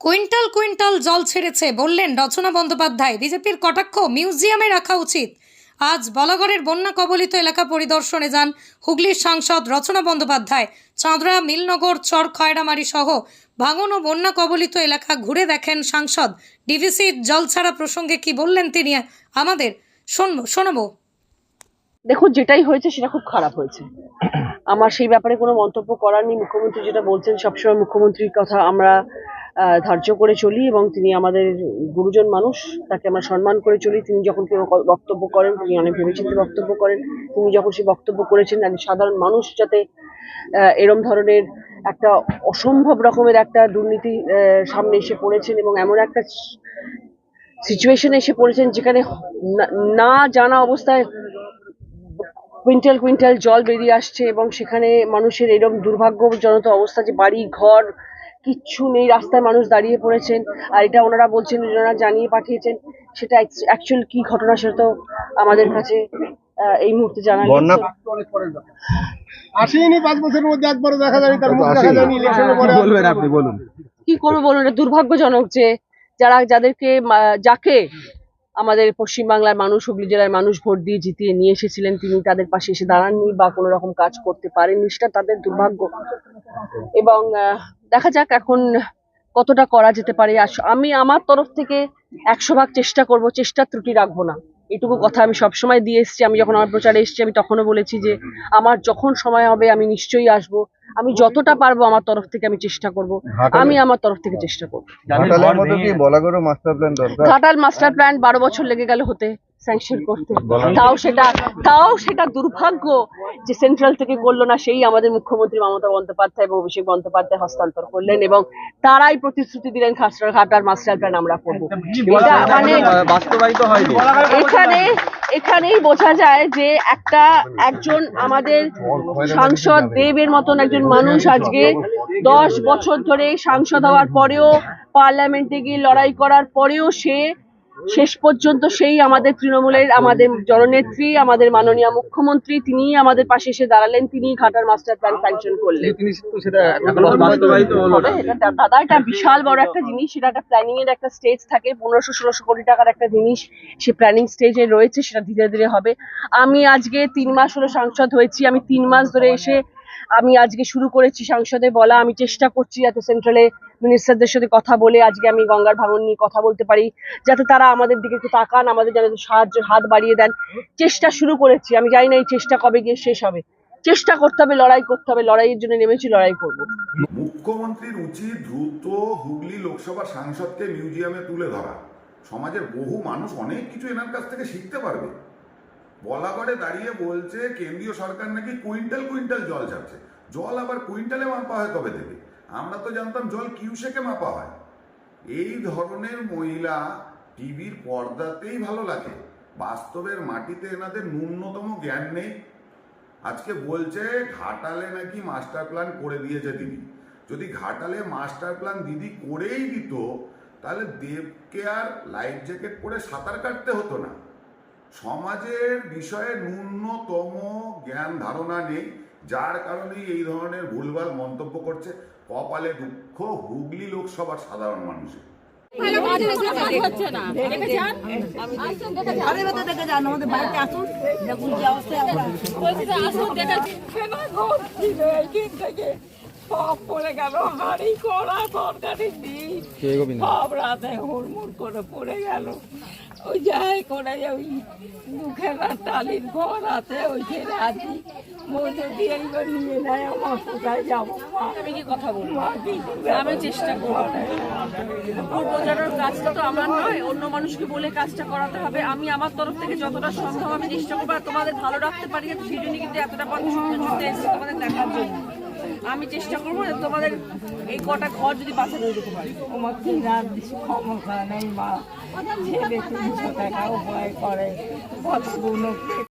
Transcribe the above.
Quintal quintal জল ছেড়েছে বললেন রচনা বন্দ্যোপাধ্যায়। বিজেপির কটাক্ষ মিউজিয়ামে রাখা উচিত। আজ বলাগড়ের বন্যা কবলিত এলাকা পরিদর্শনে যান হুগলির সাংসদ রচনা বন্দ্যোপাধ্যায়। চাঁদরা, মিলনগর, চর, খয়রামারি সহ ভাঙন ও বন্যা কবলিত এলাকা ঘুরে দেখেন সাংসদ। ডিভিসির জল ছাড়া প্রসঙ্গে কি বললেন তিনি? আমাদের শুনব, শোনাবো। দেখুন, যেটাই হয়েছে সেটা খুব খারাপ হয়েছে। আমার সেই ব্যাপারে কোনো মন্তব্য করার নেই। মুখ্যমন্ত্রী যেটা বলছেন, সবসময় মুখ্যমন্ত্রীর কথা আমরা ধার্য করে চলি এবং তিনি আমাদের গুরুজন মানুষ, তাকে আমরা সম্মান করে চলি। তিনি যখন কোনো বক্তব্য করেন, তিনি অনেক ভেবেচিন্তে বক্তব্য করেন। তিনি যখন সেই বক্তব্য করেছেন, একজন সাধারণ মানুষ যাতে এরম ধরনের একটা অসম্ভব রকমের একটা দুর্নীতি সামনে এসে পড়েছেন এবং এমন একটা সিচুয়েশনে এসে পড়েছেন যেখানে না- না জানা অবস্থায় কুইন্টাল কুইন্টাল জল বেরিয়ে আসছে এবং সেখানে মানুষের এরকম দুর্ভাগ্যজনক অবস্থা যে বাড়ি, ঘর কিচ্ছু নেই রাস্তায় মানুষ দাঁড়িয়ে পড়েছেন। আর এটা ওনারা বলছেন ওনারা জানিয়ে পাঠিয়েছেন। সেটা অ্যাকচুয়াল কি ঘটনা সেটা তো আমাদের কাছে আহ, এই মুহূর্তে জানা। বন্যা আসেনি পাঁচ বছরের মধ্যে একবারও দেখা যায়নি তার মুখ দেখা যায়নি ইলেকশনের পরে বলবেন আপনি বলুন। কি করব বলুন এটা দুর্ভাগ্যজনক যে যারা যাদেরকে যাকে আমাদের পশ্চিমবাংলার মানুষ, হুগলি জেলার মানুষ ভোট দিয়ে জিতিয়ে নিয়ে এসেছিলেন। তিনি তাদের পাশে এসে দাঁড়াননি বা কোনো রকম কাজ করতে পারেননি সেটা তাদের দুর্ভাগ্য। এবং দেখা যাক এখন কতটা করা যেতে পারে। আমি আমার তরফ থেকে একশো ভাগ চেষ্টা করব চেষ্টা ত্রুটি রাখব না। এটুকু কথা আমি সবসময় দিয়ে এসছি। আমি যখন আমার প্রচারে এসছি আমি তখনও বলেছি যে আমার যখন সময় হবে আমি নিশ্চয়ই আসব। আমি যতটা পারব আমার তরফ থেকে আমি চেষ্টা করব। আমি আমার তরফ থেকে চেষ্টা করব। ঘাটাল মাস্টার প্ল্যান বারো বছর লেগে গেল হতে। স্যাংশন করতে। তাও সেটা তাও সেটা দুর্ভাগ্য যে সেন্ট্রাল থেকে করল না সেই আমাদের মুখ্যমন্ত্রী মমতা বন্দ্যোপাধ্যায় এবং অভিষেক বন্দ্যোপাধ্যায় হস্তান্তর করলেন এবং তারাই প্রতিশ্রুতি দিলেন ঘাটাল মাস্টার প্ল্যান আমরা করব। এটা মানে এখানে এখানেই বোঝা যায় যে একটা একজন আমাদের সাংসদ দেবের মতন একজন মানুষ আজকে দশ বছর ধরে সাংসদ হওয়ার পরেও পার্লামেন্টে গিয়ে লড়াই করার পরেও সে শেষ পর্যন্ত সেই আমাদের তৃণমূলের আমাদের জননেত্রী আমাদের মাননীয় মুখ্যমন্ত্রী তিনি আমাদের পাশে এসে দাঁড়ালেন তিনি ঘাটার মাস্টার প্ল্যান স্যাংশন করলেন। দাদা এটা বিশাল বড় একটা জিনিস সেটা একটা প্ল্যানিং এর একটা স্টেজ থাকে পনেরোশো ষোলোশো কোটি টাকার একটা জিনিস সে প্ল্যানিং স্টেজে রয়েছে সেটা ধীরে ধীরে হবে। আমি আজকে তিন মাস হলো সাংসদ হয়েছি আমি তিন মাস ধরে এসে আমি আজকে শুরু করেছি সাংসদে বলা, আমি চেষ্টা করছি যাতে সেন্ট্রালে মিনিস্টারদের সাথে কথা বলে আজকে আমি গঙ্গার ভাঙন নিয়ে কথা বলতে পারি, যাতে তারা আমাদের দিকে একটু তাকান, আমাদের যেন সাহায্য, হাত বাড়িয়ে দেন। চেষ্টা শুরু করেছি, আমি জানি না এই চেষ্টা কবে গিয়ে শেষ হবে। চেষ্টা করতে হবে, লড়াই করতে হবে, লড়াইয়ের জন্য নেমেছি, লড়াই করব। মুখ্যমন্ত্রীর উচিত দ্রুত হুগলি লোকসভা সাংসদকে মিউজিয়ামে তুলে ধরা। সমাজের বহু মানুষ অনেক কিছু এনার কাছ থেকে শিখতে পারবে। বলাগড়ে দাঁড়িয়ে বলছে, কেন্দ্রীয় সরকার নাকি কুইন্টাল কুইন্টাল জল ছাড়ছে। জল আবার কুইন্টালে মাপা হয় কবে থেকে? আমরা তো জানতাম জল কিউসেকে মাপা হয়। এই ধরনের মহিলা টিভির পর্দাতেই ভালো লাগে। বাস্তবের মাটিতে এনাদের ন্যূনতম জ্ঞান নেই। আজকে বলছে, ঘাটালে নাকি মাস্টার প্ল্যান করে দিয়েছে দিদি। যদি ঘাটালে মাস্টার প্ল্যান দিদি করেই দিত, তাহলে দেবকে আর লাইফ জ্যাকেট পরে সাঁতার কাটতে হতো না। সমাজের বিষয়ে ন্যূনতম জ্ঞান ধারণা নেই যার কারণেই এই ধরনের ভুলভাল মন্তব্য করছে। কপালে দুঃখ হুগলি লোকসভার সাধারণ মানুষের সব পড়ে গেল হাড়ি করা তরকারি দিই সব রাতে হুড়মুড় করে পড়ে গেল। ওই যাই করে ওই টালির ঘর আছে ওই ছেড়ে আছি। মধ্যে দিয়ে এইবার নিয়ে নেয় আমার কোথায় যাব আমি কি কথা বলব? আমি চেষ্টা করব। বোঝানোর কাজটা তো আমার নয় অন্য মানুষকে বলে কাজটা করাতে হবে। আমি আমার তরফ থেকে যতটা সম্ভব আমি চেষ্টা করব আর তোমাদের ভালো রাখতে পারি না সেই জন্য কিন্তু এতটা মানুষ পর্যন্ত এসেছে তোমাদের দেখার জন্য। আমি চেষ্টা করব তোমাদের এই কটা ঘর যদি বাঁচানো যেতে পারি। তোমার কি বেশি ক্ষমতা নেই মা। ছেলে তিনশো টাকা উপায় করে, কতগুলো